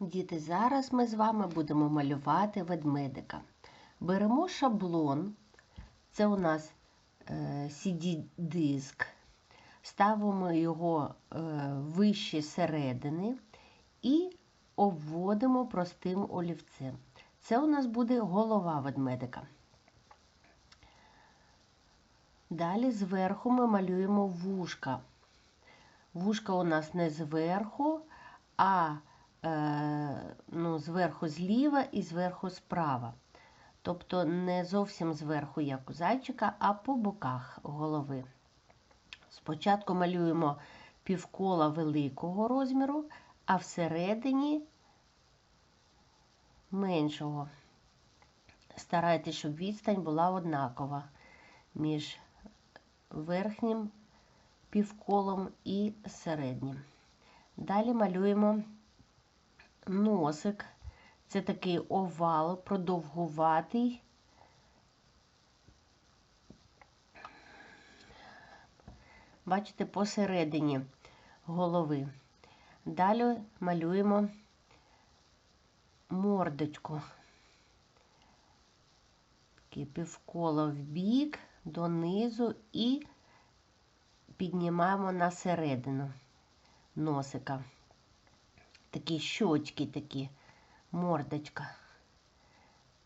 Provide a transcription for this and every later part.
Діти, зараз ми з вами будемо малювати ведмедика. Беремо шаблон, це у нас е, CD-диск, ставимо його е, вище середини і обводимо простим олівцем. Це у нас буде голова ведмедика. Далі зверху ми малюємо вушка. Вушка у нас не зверху, а е, ну, зверху зліва і зверху справа. Тобто не зовсім зверху, як у зайчика, а по боках голови. Спочатку малюємо півкола великого розміру, а всередині меншого. Старайтесь, щоб відстань була однакова між верхнім півколом і середнім. Далі малюємо носик. Це такий овал, продовгуватий. Бачите, посередині голови. Далі малюємо мордочку. Таке півколо в бік, донизу і піднімаємо на середину носика. Такі щочки такі, мордочка.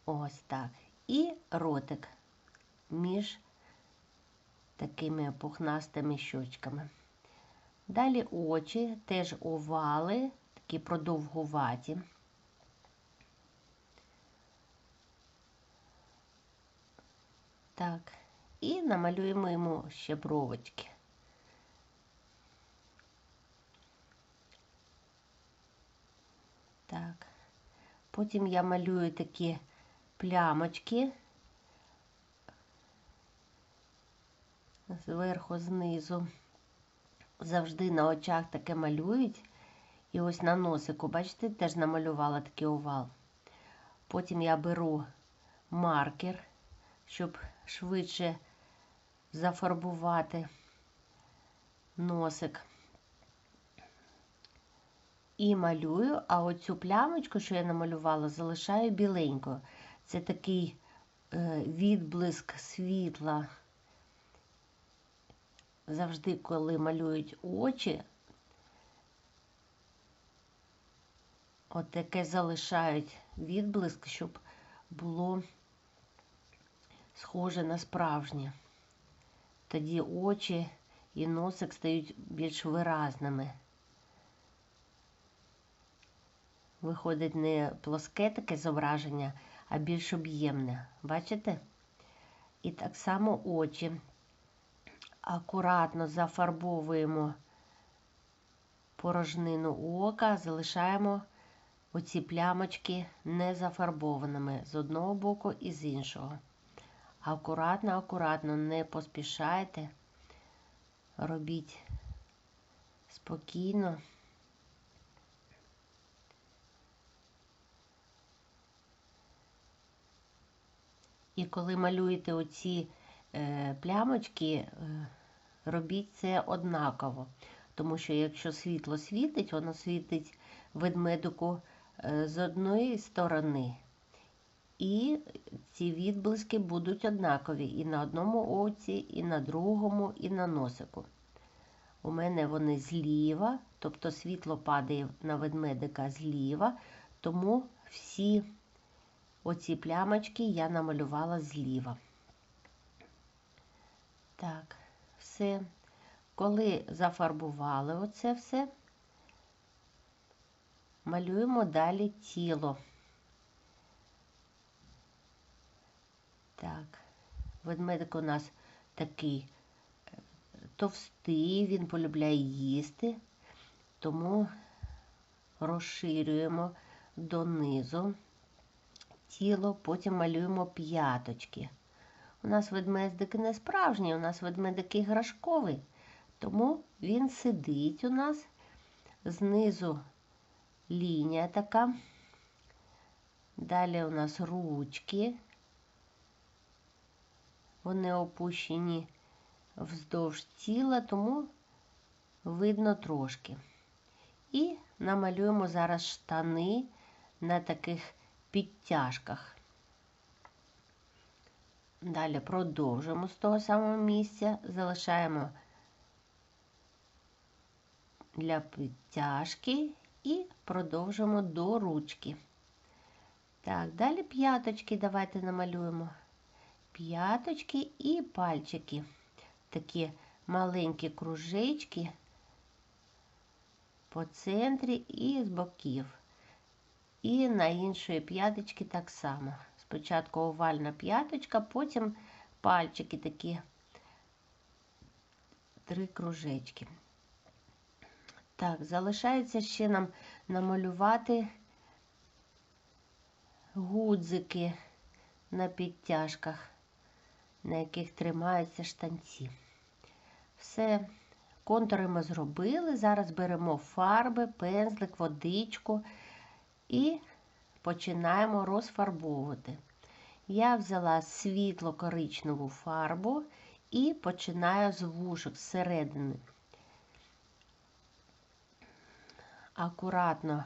Ось так. І ротик між такими пухнастими щочками. Далі очі, теж овали, такі продовгуваті. Так, і намалюємо йому ще бровочки. Так. Потім я малюю такі плямочки зверху, знизу. Завжди на очах таке малюють. І ось на носику, бачите, теж намалювала такий овал. Потім я беру маркер, щоб швидше зафарбувати носик. І малюю, а оцю плямочку, що я намалювала, залишаю біленькою. Це такий е, відблиск світла. Завжди, коли малюють очі, от таке залишають відблиск, щоб було схоже на справжнє. Тоді очі і носик стають більш виразними. Виходить не плоске таке зображення, а більш об'ємне. Бачите? І так само очі. Акуратно зафарбовуємо порожнину ока, залишаємо оці плямочки незафарбованими з одного боку і з іншого. Акуратно, акуратно, не поспішайте, робіть спокійно. І коли малюєте оці е, плямочки, е, робіть це однаково. Тому що якщо світло світить, воно світить ведмедику е, з одної сторони. І ці відблиски будуть однакові і на одному оці, і на другому, і на носику. У мене вони зліва, тобто світло падає на ведмедика зліва, тому всі оці плямочки я намалювала зліва. Так, все. Коли зафарбували оце все, малюємо далі тіло. Так, ведмедик у нас такий е, товстий, він полюбляє їсти, тому розширюємо донизу тіло, потім малюємо п'яточки. У нас ведмедик не справжній, у нас ведмедик іграшковий, тому він сидить у нас знизу лінія така. Далі у нас ручки. Вони опущені вздовж тіла, тому видно трошки. І намалюємо зараз штани на таких підтяжках. Далі продовжуємо з того самого місця, залишаємо для підтяжки і продовжуємо до ручки. Так, далі п'яточки давайте намалюємо. П'яточки і пальчики. Такі маленькі кружечки по центрі і з боків. І на іншої п'яточки так само. Спочатку овальна п'яточка, потім пальчики такі три кружечки. Так, залишається ще нам намалювати гудзики на підтяжках, на яких тримаються штанці. Все, контури ми зробили. Зараз беремо фарби, пензлик, водичку і починаємо розфарбовувати. Я взяла світло-коричневу фарбу і починаю з вушок зсередини. Акуратно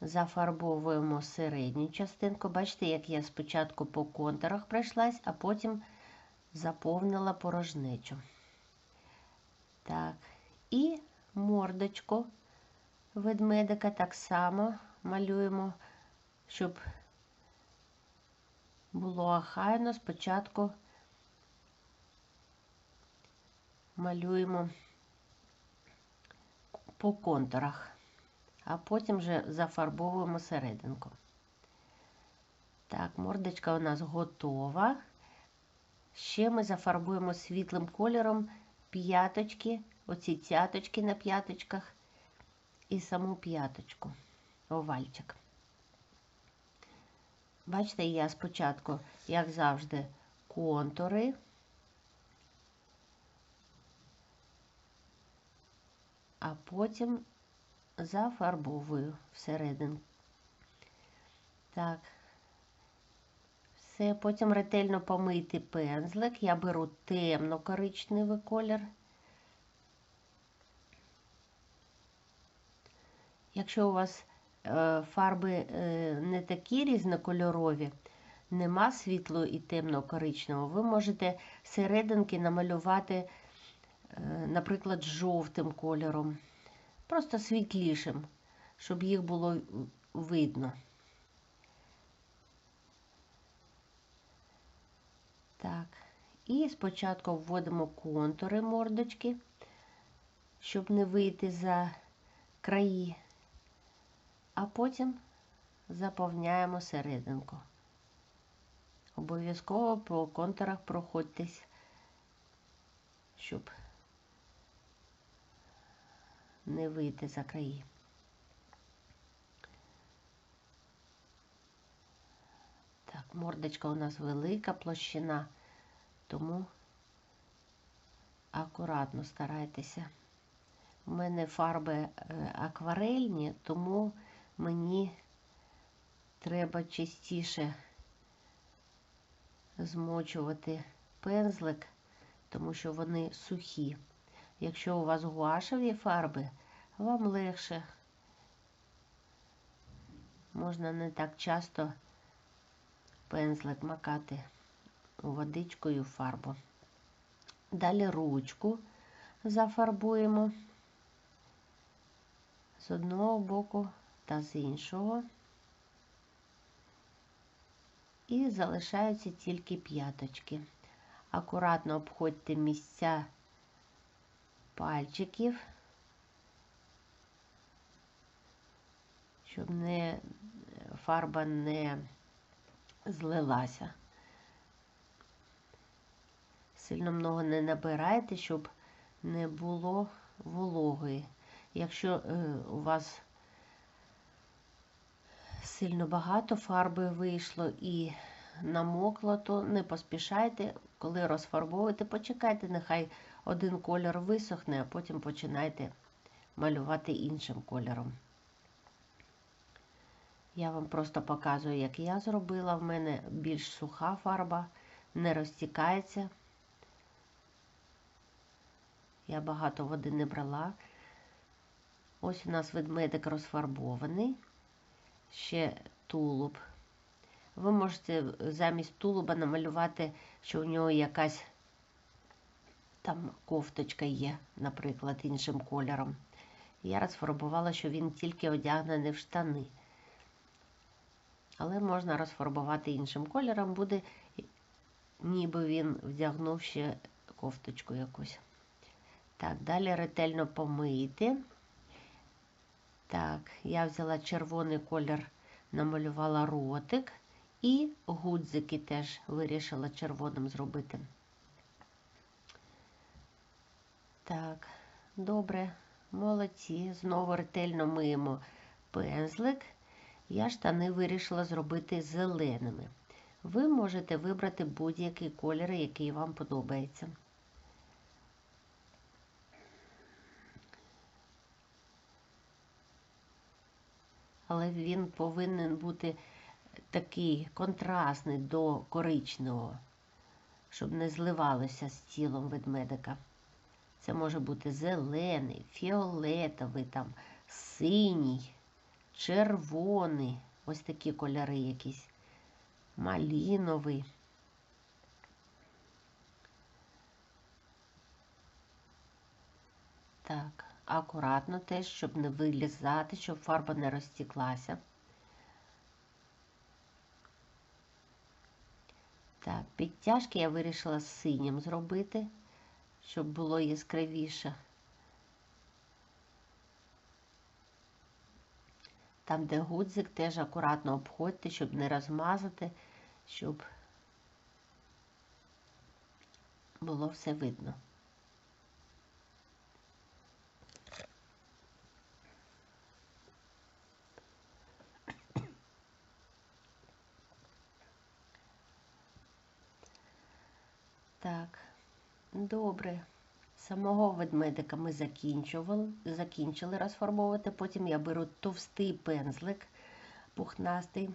зафарбовуємо середню частинку. Бачите, як я спочатку по контурах пройшлась, а потім заповнила порожнечу. Так, і мордочку ведмедика так само малюємо, щоб було охайно. Спочатку малюємо по контурах а потім вже зафарбовуємо серединку. Так, мордочка у нас готова. Ще ми зафарбуємо світлим кольором п'яточки, оці цяточки на п'яточках і саму п'яточку, овальчик. Бачите, я спочатку, як завжди, контури. А потім зафарбовую всередину. Так, все, потім ретельно помити пензлик. Я беру темно-коричневий колір. Якщо у вас фарби е, не такі різнокольорові, нема світло і темно-коричневого, ви можете серединки намалювати, е, наприклад, жовтим кольором. Просто світлішим, щоб їх було видно. Так, і спочатку вводимо контури мордочки, щоб не вийти за краї, а потім заповняємо серединку. Обов'язково по контурах проходьтесь, щоб не вийти за краї. Так, мордочка у нас велика площина, тому акуратно старайтеся. У мене фарби е, акварельні, тому мені треба частіше змочувати пензлик, тому що вони сухі. Якщо у вас гуашеві фарби, вам легше. Можна не так часто пензлик макати у водичку фарбу. Далі ручку зафарбуємо з одного боку та з іншого. І залишаються тільки п'яточки. Акуратно обходьте місця пальчиків, щоб не фарба не злилася. Сильно много не набирайте, щоб не було вологої. Якщо е, у вас сильно багато фарби вийшло і намокло, то не поспішайте, коли розфарбовуєте, почекайте, нехай один кольор висохне, а потім починайте малювати іншим кольором. Я вам просто показую, як я зробила. В мене більш суха фарба, не розтікається. Я багато води не брала. Ось у нас ведмедик розфарбований, ще тулуб. Ви можете замість тулуба намалювати, що у нього якась там кофточка є, наприклад, іншим кольором. Я розфарбувала, що він тільки одягнений в штани. Але можна розфарбувати іншим кольором, буде, ніби він вдягнув ще кофточку якусь. Так, далі ретельно помити. Так, я взяла червоний колір, намалювала ротик і гудзики теж вирішила червоним зробити. Так, добре, молодці. Знову ретельно миємо пензлик. Я штани вирішила зробити зеленими. Ви можете вибрати будь-який колір, який вам подобається. Але він повинен бути такий контрастний до коричневого, щоб не зливалося з тілом ведмедика. Це може бути зелений, фіолетовий, там, синій, червоний, ось такі кольори якісь, маліновий. Так, акуратно теж, щоб не вилізати, щоб фарба не розтіклася. Так, підтяжки я вирішила синім зробити, щоб було яскравіше. Там, де гудзик, теж акуратно обходьте, щоб не розмазати, щоб було все видно. Так, добре. Самого ведмедика ми закінчували, закінчили розфарбовувати. Потім я беру товстий пензлик пухнастий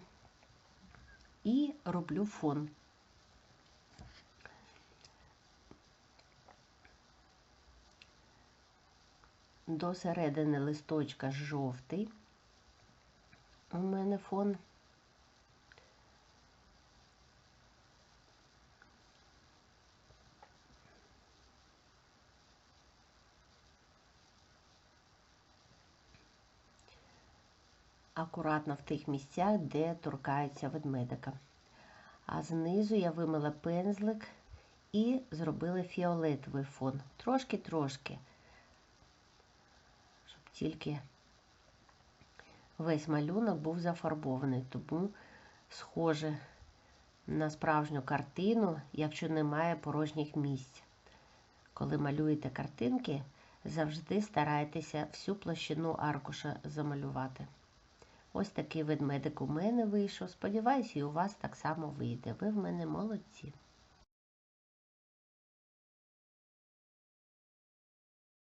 і роблю фон. До середини листочка жовтий. У мене фон. Акуратно в тих місцях, де торкається ведмедика. А знизу я вимила пензлик і зробила фіолетовий фон. Трошки-трошки, щоб тільки весь малюнок був зафарбований, тому схоже на справжню картину, якщо немає порожніх місць. Коли малюєте картинки, завжди старайтеся всю площину аркуша замалювати. Ось такий ведмедик у мене вийшов. Сподіваюся, і у вас так само вийде. Ви в мене молодці.